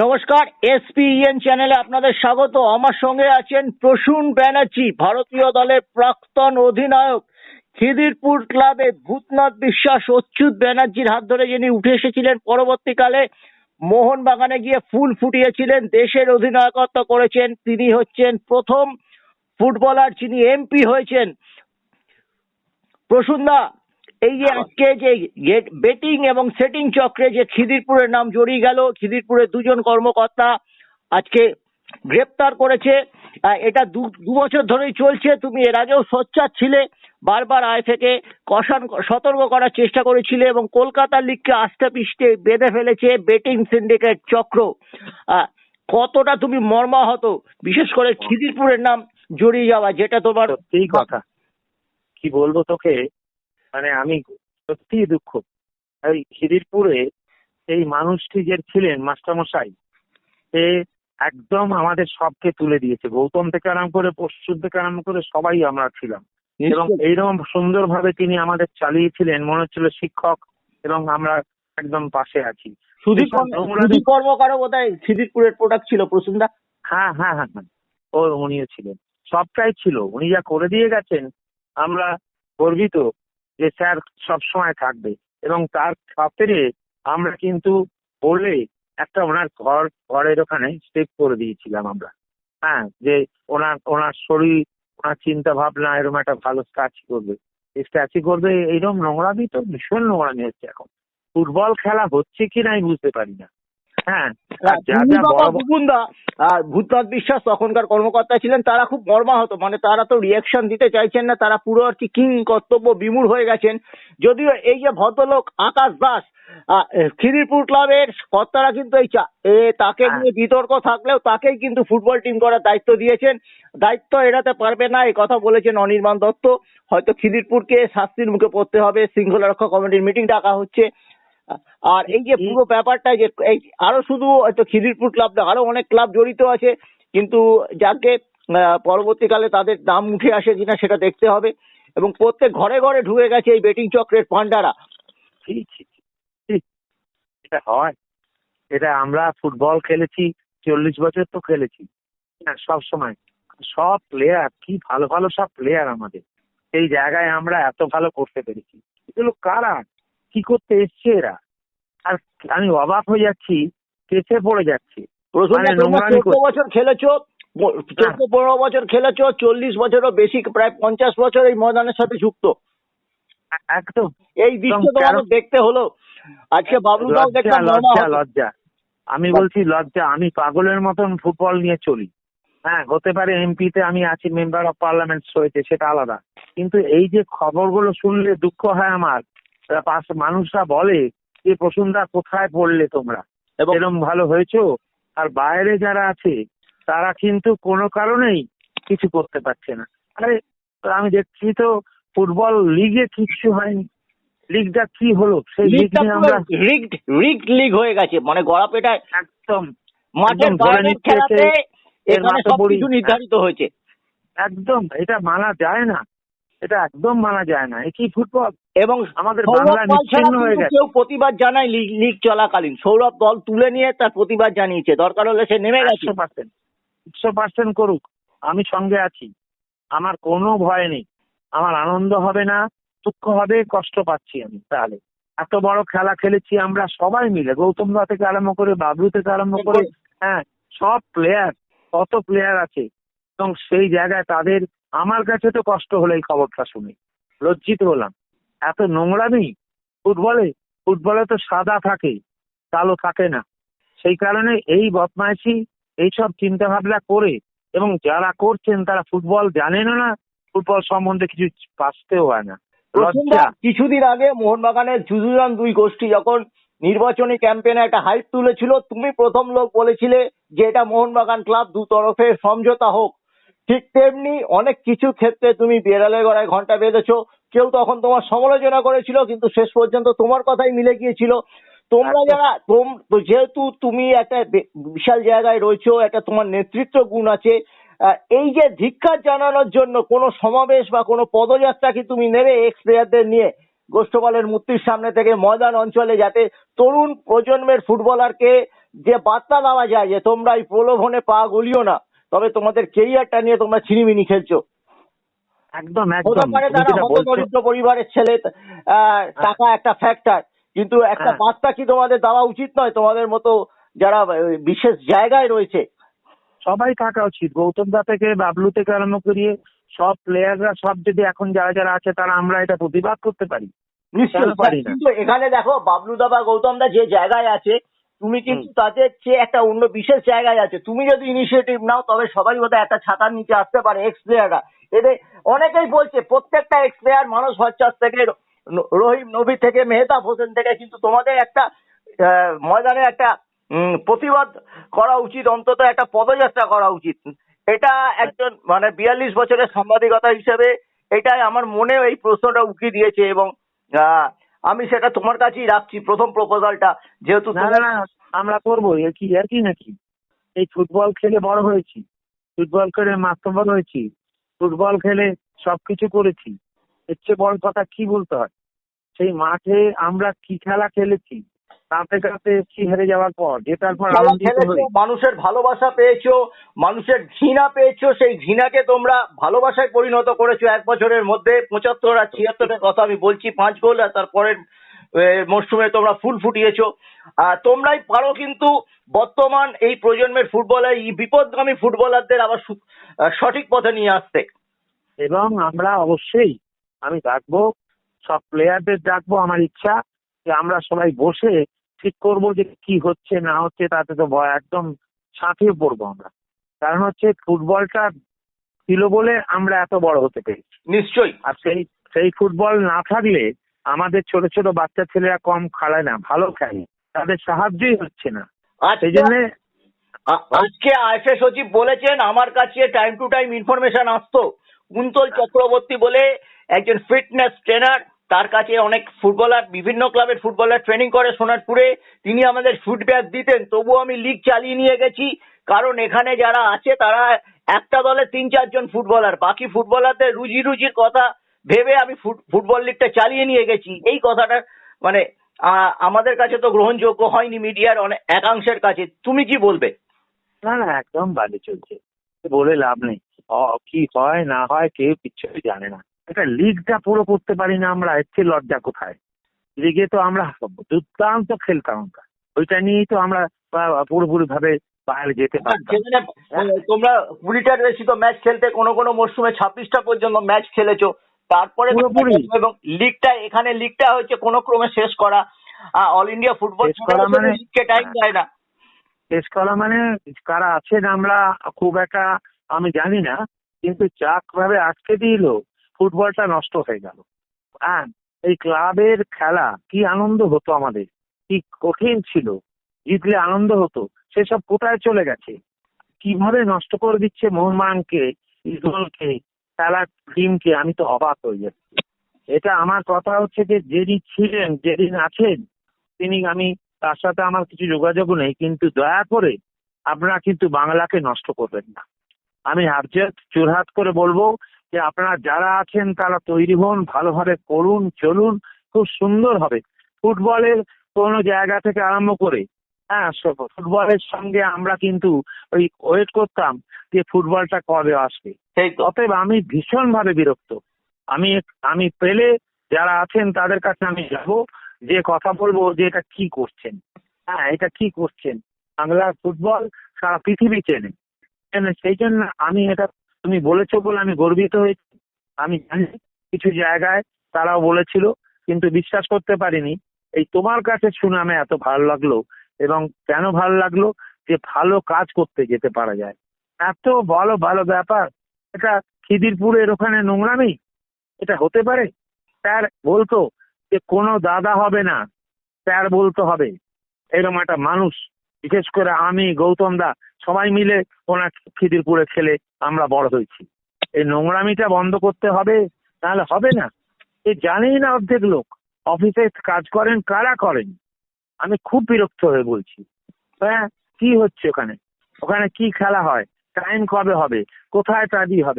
নমস্কার এসপিএন চ্যানেলে আপনাদের স্বাগত। আমার সঙ্গে আছেন প্রসূন ব্যানার্জি, ভারতীয় দলের প্রাক্তন অধিনায়ক। খিদিরপুর ক্লাবে ভূতনাথ বিশ্বাস, অচ্যুত ব্যানার্জির হাত ধরে যিনি উঠে এসেছিলেন পরবর্তীকালে, মোহনবাগানে গিয়ে ফুল ফুটিয়েছিলেন। দেশের অধিনায়কত্ব করেছেন। তিনি হচ্ছেন প্রথম ফুটবলার যিনি এমপি হয়েছেন। প্রসূনদা এই যে আজকে যে বেটিং এবং সেটিং চক্রে যে খিদিরপুরের নাম জড়িয়ে গেল খিদিরপুরের দুজন কর্মকর্তা আজকে গ্রেপ্তার করেছে। এটা দু বছর ধরেই চলছে। তুমি এর আগেও সোচ্চার ছিলে বারবার আয় থেকে কষান সতর্ক করার চেষ্টা করেছিলে এবং কলকাতার লিগকে আস্তে পিষ্টে বেঁধে ফেলেছে বেটিং সিন্ডিকেট চক্র। কতটা তুমি মর্মাহত বিশেষ করে খিদিরপুরের নাম জড়িয়ে যাওয়া যেটা তোমার সত্যিই কথা। কি বলব তোকে? মানে আমি সত্যিই দুঃখ। এই খিদিরপুরে এই মানুষটি যে ছিলেন মাস্টারমশাই সে একদম আমাদের সবকে তুলে দিয়েছে। গৌতম থেকে আরম্ভ করে পশ্চিম থেকে আরম্ভ করে সবাই আমরা ছিলাম। এবং। এইরকম সুন্দরভাবে তিনি আমাদের চালিয়েছিলেন মনে হচ্ছিল শিক্ষক এবং আমরা একদম পাশে আছি। সুদীপ বোধ হয় প্রোডাক্ট ছিল প্রসুন্দা? হ্যাঁ হ্যাঁ হ্যাঁ হ্যাঁ। ও উনিও ছিলেন। সবটাই ছিল। উনি যা করে দিয়ে গেছেন আমরা গর্বিত। যে স্যার সবসময় থাকবে। এবং তার খাতিরে আমরা কিন্তু বলে একটা ওনার ঘর, ঘরের ওখানে স্টেপ করে দিয়েছিলাম আমরা। হ্যাঁ যে ওনার ওনার শরীর, ওনার চিন্তা ভাবনা এরকম একটা ভালো স্ট্যাচু করবে। স্ট্যাচু করবে, এইরকম নোংরামি তো ভীষণ নোংরামি হচ্ছে এখন। ফুটবল খেলা হচ্ছে কি না আমি বুঝতে পারি না। হ্যাঁ। আর যা যা বড় বড়- বুবুন্দা আর ভূতনাথ বিশ্বাস তখনকার কর্মকর্তা ছিলেন তারা খুব মর্মাহত মানে তারা তো রিয়াকশন দিতে চাইছেন না তারা পুরো আর কি কিং কর্তব্য বিমূঢ় হয়ে গেছেন। যদিও এই যে ভদ্রলোক আকাশ দাস খিদিরপুর ক্লাবের কর্তারা কিন্তু এই চা- তাকে হ্যাঁ। নিয়ে বিতর্ক থাকলেও তাকেই কিন্তু ফুটবল টিম করার দায়িত্ব দিয়েছেন। দায়িত্ব এড়াতে পারবে না এই কথা বলেছেন অনির্বাণ দত্ত। হয়তো খিদিরপুরকে শাস্তির মুখে পড়তে হবে শৃঙ্খলা রক্ষা কমিটির মিটিং ডাকা হচ্ছে। আর এই যে পুরো ব্যাপারটা যে এই আরও শুধু হয়তো খিদিরপুর ক্লাব না আরও অনেক ক্লাব জড়িত আছে। কিন্তু যাকে পরবর্তীকালে তাদের দাম উঠে আসে কিনা সেটা দেখতে হবে। এবং প্রত্যেক ঘরে ঘরে ঢুকে গেছে এই বেটিং চক্রের পান্ডারা। এটা হয়। এটা আমরা ফুটবল খেলেছি চল্লিশ বছর তো খেলেছি। হ্যাঁ সব সময়। সব প্লেয়ার কি ভালো ভালো সব প্লেয়ার আমাদের। এই জায়গায় আমরা এত ভালো করতে পেরেছি। এগুলো কারা? কি করতে এসছে এরা? আর আমি অবাক হয়ে যাচ্ছি কেসে পড়ে যাচ্ছে। মানে। বছর খেলেছো চোদ্দ পনেরো বছর খেলেছো চল্লিশ বছরও বেশি প্রায় পঞ্চাশ বছর এই ময়দানের সাথে যুক্ত। একদম। এই দৃশ্য তোমাদের দেখতে হলো? আজকে বাবলুদাও লজ্জা দেখলাম লজ্জা লজ্জা। আমি বলছি লজ্জা। আমি পাগলের মতন ফুটবল নিয়ে চলি। হ্যাঁ হতে পারে এমপিতে আমি আছি মেম্বার অফ পার্লামেন্ট হয়েছে সেটা আলাদা। কিন্তু এই যে খবরগুলো শুনলে দুঃখ হয় আমার মানুষরা বলে যে প্রসুন্দা কোথায় পড়লে তোমরা? এরকম ভালো হয়েছো? আর বাইরে যারা আছে তারা কিন্তু কোনো কারণেই কিছু করতে পারছে না। আরে আমি দেখছি তো ফুটবল লিগে কিচ্ছু হয়নি। লিগটা কি হলো? সেই লিগ নিয়ে আমরা রিগড রিগড লিগ হয়ে গেছে। মানে গড়াপেটায় একদম। মাঠের নিচ্ছে খেলাতে এর এখানে সবকিছু নির্ধারিত হয়েছে। একদম এটা মানা যায় না। এটা একদম মানা যায় না। এ কি ফুটবল? এবং আমাদের বাংলা হয়ে গেছে। কেউ প্রতিবাদ জানায় লিগ লিগ চলাকালীন। সৌরভ দল তুলে নিয়ে তার প্রতিবাদ জানিয়েছে। দরকার হলে সে নেমে গেছে। একশো পার্সেন্ট একশো পার্সেন্ট করুক। আমি সঙ্গে আছি। আমার কোনো ভয় নেই। আমার আনন্দ হবে না। দুঃখ হবে কষ্ট পাচ্ছি আমি তাহলে। এত বড় খেলা খেলেছি আমরা সবাই মিলে। গৌতম দা থেকে আরম্ভ করে বাবলু থেকে আরম্ভ করে হ্যাঁ সব প্লেয়ার কত প্লেয়ার আছে। এবং সেই জায়গায় তাদের আমার কাছে তো কষ্ট হলো এই খবরটা শুনে। লজ্জিত হলাম। এত নোংরামি ফুটবলে? ফুটবলে তো সাদা থাকে কালো থাকে না। সেই কারণে এই বদমাইশি এইসব চিন্তা ভাবনা করে এবং যারা করছেন তারা ফুটবল জানেন না ফুটবল সম্বন্ধে কিছু বাঁচতেও হয় না। কিছুদিন আগে মোহনবাগানের যুযুরান দুই গোষ্ঠী যখন নির্বাচনী ক্যাম্পেইনে একটা হাইপ তুলেছিল তুমি প্রথম লোক বলেছিলে যে এটা মোহনবাগান ক্লাব দু তরফে সমঝোতা হোক। ঠিক তেমনি অনেক কিছু ক্ষেত্রে তুমি বেড়ালের গড়ায় ঘণ্টা বেঁধেছো। কেউ তখন তোমার সমালোচনা করেছিল কিন্তু শেষ পর্যন্ত তোমার কথাই মিলে গিয়েছিল। তোমরা একদম। যারা যেহেতু তুমি একটা বিশাল জায়গায় রয়েছো একটা তোমার নেতৃত্ব গুণ আছে এই যে ধিক্ষার জানানোর জন্য কোনো সমাবেশ বা কোনো পদযাত্রা কি তুমি নেবে এক্স প্লেয়ারদের নিয়ে? গোষ্ঠপালের মূর্তির সামনে থেকে ময়দান অঞ্চলে যাতে তরুণ প্রজন্মের ফুটবলারকে যে বার্তা দেওয়া যায় যে তোমরা এই প্রলোভনে পা গলিও না। তবে তোমাদের কেরিয়ারটা নিয়ে তোমরা ছিনিমিনি খেলছো? একদম হতে পারে তারা পরিবারের ছেলে টাকা একটা ফ্যাক্টর কিন্তু একটা হ্যাঁ। বার্তা কি তোমাদের দেওয়া উচিত নয়? তোমাদের মতো যারা বিশেষ জায়গায় রয়েছে। সবাই থাকা উচিত। গৌতম দা থেকে বাবলু থেকে আরম্ভ করিয়ে সব প্লেয়াররা সব যদি এখন যারা যারা আছে তারা আমরা এটা প্রতিবাদ করতে পারি। নিশ্চয়ই। পারি না? কিন্তু এখানে দেখো বাবলু দা বা গৌতম দা যে জায়গায় আছে তুমি কিন্তু তাদের চেয়ে একটা অন্য বিশেষ জায়গায় আছে। তুমি যদি ইনিশিয়েটিভ নাও তবে সবাই বোধহয় একটা ছাতার নিচে আসতে পারে এক্স প্লেয়াররা এদের অনেকেই বলছে প্রত্যেকটা এক্স প্লেয়ার মানস ভট্টাচ থেকে রহিম নবী থেকে মেহতাব হোসেন থেকে কিন্তু তোমাদের একটা ময়দানে একটা প্রতিবাদ করা উচিত অন্তত একটা পদযাত্রা করা উচিত। এটা একজন মানে বিয়াল্লিশ বছরের সাংবাদিকতা হিসেবে এটাই আমার মনে এই প্রশ্নটা উকি দিয়েছে এবং আহ, আমি সেটা তোমার কাছেই রাখছি প্রথম প্রপোজালটা যেহেতু না না আমরা করব কি আর কি নাকি? এই ফুটবল খেলে বড় হয়েছি। ফুটবল খেলে মাস্টার হয়েছি। ফুটবল খেলে সবকিছু করেছি। এর চেয়ে বড় কথা কি বলতে হয়? সেই মাঠে আমরা কি খেলা খেলেছি? তাতে কাতে কি হেরে যাওয়ার পর? জেতার পর আনন্দিত হই মানুষের ভালোবাসা পেয়েছ মানুষের ঘৃণা পেয়েছ সেই ঘৃণাকে তোমরা ভালোবাসায় পরিণত করেছ। এক বছরের মধ্যে পঁচাত্তর আর ছিয়াত্তরের কথা আমি বলছি পাঁচ গোল আর তারপরের মরশুমে তোমরা ফুল ফুটিয়েছো। তোমরাই পারো কিন্তু বর্তমান এই প্রজন্মের ফুটবলার এই বিপদগামী ফুটবলারদের আবার সঠিক পথে নিয়ে আসতে। এবং আমরা অবশ্যই আমি ডাকবো সব প্লেয়ারদের ডাকবো আমার ইচ্ছা। যে আমরা সবাই বসে ঠিক করব যে কি হচ্ছে না হচ্ছে তাতে তো ভয় একদম ছাঁটিয়ে পড়ব আমরা। কারণ হচ্ছে ফুটবলটা ছিল বলে আমরা এত বড় হতে পেরেছি। নিশ্চয়ই। আর সেই সেই ফুটবল না থাকলে আমাদের ছোট ছোট বাচ্চা ছেলেরা কম খেলায় না ভালো খেলে। তাদের সাহায্যই হচ্ছে না। সেই আজকে জন্য আজকে আইএফএ সচিব বলেছেন আমার কাছে টাইম টু টাইম ইনফরমেশন আসতো। কুন্তল চক্রবর্তী বলে একজন ফিটনেস ট্রেনার তার কাছে অনেক ফুটবলার, বিভিন্ন ক্লাবের ফুটবলার ট্রেনিং করে সোনারপুরে। তিনি আমাদের ফিডব্যাক দিতেন, তবুও আমি লিগ চালিয়ে নিয়ে গেছি। কারণ এখানে যারা আছে, তারা একটা দলে তিন, চারজন ফুটবলার। বাকি ফুটবলারদের রুজি রুজির কথা ভেবে আমি ফুটবল লিগটা চালিয়ে নিয়ে গেছি। এই কথাটা মানে আমাদের কাছে তো গ্রহণযোগ্য হয়নি মিডিয়ার অনেক একাংশের কাছে। তুমি কি বলবে? না না, একদম বাজে চলছে। বলে লাভ নেই। কি হয়, না হয়, কেউ কিচ্ছুই জানে না। একটা লিগটা পুরো করতে পারি না আমরা এর চেয়ে লজ্জা কোথায়? লিগে তো আমরা দুর্দান্ত খেলতাম আমরা। ওইটা নিয়েই তো আমরা পুরোপুরি ভাবে বাইরে যেতে পারতাম। তোমরা কুড়িটার বেশি তো ম্যাচ খেলতে কোনো কোনো মরশুমে ছাব্বিশটা পর্যন্ত ম্যাচ খেলেছো। তারপরে। এবং লিগটা এখানে লিগটা হচ্ছে কোনো ক্রমে শেষ করা। অল ইন্ডিয়া ফুটবল মানে- লিগকে টাইম দেয় না। শেষ করা মানে কারা আছেন আমরা খুব একটা আমি জানি না কিন্তু চাক ভাবে আটকে দিল। ফুটবলটা নষ্ট হয়ে গেল। হ্যাঁ এই ক্লাবের খেলা কি আনন্দ হতো আমাদের? কি কঠিন ছিল? জিতলে আনন্দ হতো? সেসব কোথায় চলে গেছে? কীভাবে নষ্ট করে দিচ্ছে মোহনবাগানকে ইজলকে খেলার টিমকে আমি তো অবাক হয়ে যাচ্ছি। এটা আমার কথা হচ্ছে যে, যেদিন ছিলেন, যেদিন আছেন, তিনি আমি তার সাথে আমার কিছু যোগাযোগ নেই, কিন্তু দয়া করে আপনারা কিন্তু বাংলাকে নষ্ট করবেন না। আমি হাবজাত চুরহাত করে বলব যে আপনারা যারা আছেন তারা তৈরি হন ভালোভাবে করুন চলুন খুব সুন্দর হবে। ফুটবলের কোনো জায়গা থেকে আরম্ভ করে হ্যাঁ ফুটবলের সঙ্গে আমরা কিন্তু ওই ওয়েট করতাম যে ফুটবলটা কবে আসবে। সেই অতএব আমি ভীষণ ভাবে বিরক্ত। আমি আমি পেলে যারা আছেন তাদের কাছে আমি যাব যে কথা বলব যে এটা কি করছেন। হ্যাঁ এটা কি করছেন? বাংলার ফুটবল সারা পৃথিবী চেনে। সেই জন্য আমি এটা তুমি বলেছ বলে আমি গর্বিত হয়েছি। আমি জানি কিছু জায়গায় তারাও বলেছিল, কিন্তু বিশ্বাস করতে পারিনি। এই তোমার কাছে শুনে আমি এত ভালো লাগল এবং কেন ভালো লাগল যে ভালো কাজ করতে যেতে পারা যায়। এত ভালো ভালো ব্যাপার। এটা খিদিরপুরের ওখানে নোংরামি? এটা হতে পারে? স্যার, বলতো যে কোনো দাদা হবে না। স্যার বলতে হবে, এরকম একটা মানুষ। বিশেষ করে আমি, গৌতম দা, সবাই মিলে ওনার খিদিরপুরে খেলে আমরা বড় হয়েছি। এই নোংরামিটা বন্ধ করতে হবে, তাহলে হবে না। এ জানেই না অর্ধেক লোক। অফিসে কাজ করেন, কারা করেন? আমি খুব বিরক্ত হয়ে বলছি। হ্যাঁ কি হচ্ছে ওখানে? ওখানে কি খেলা হয়? টাইম কবে হবে? কোথায় টাডি হবে?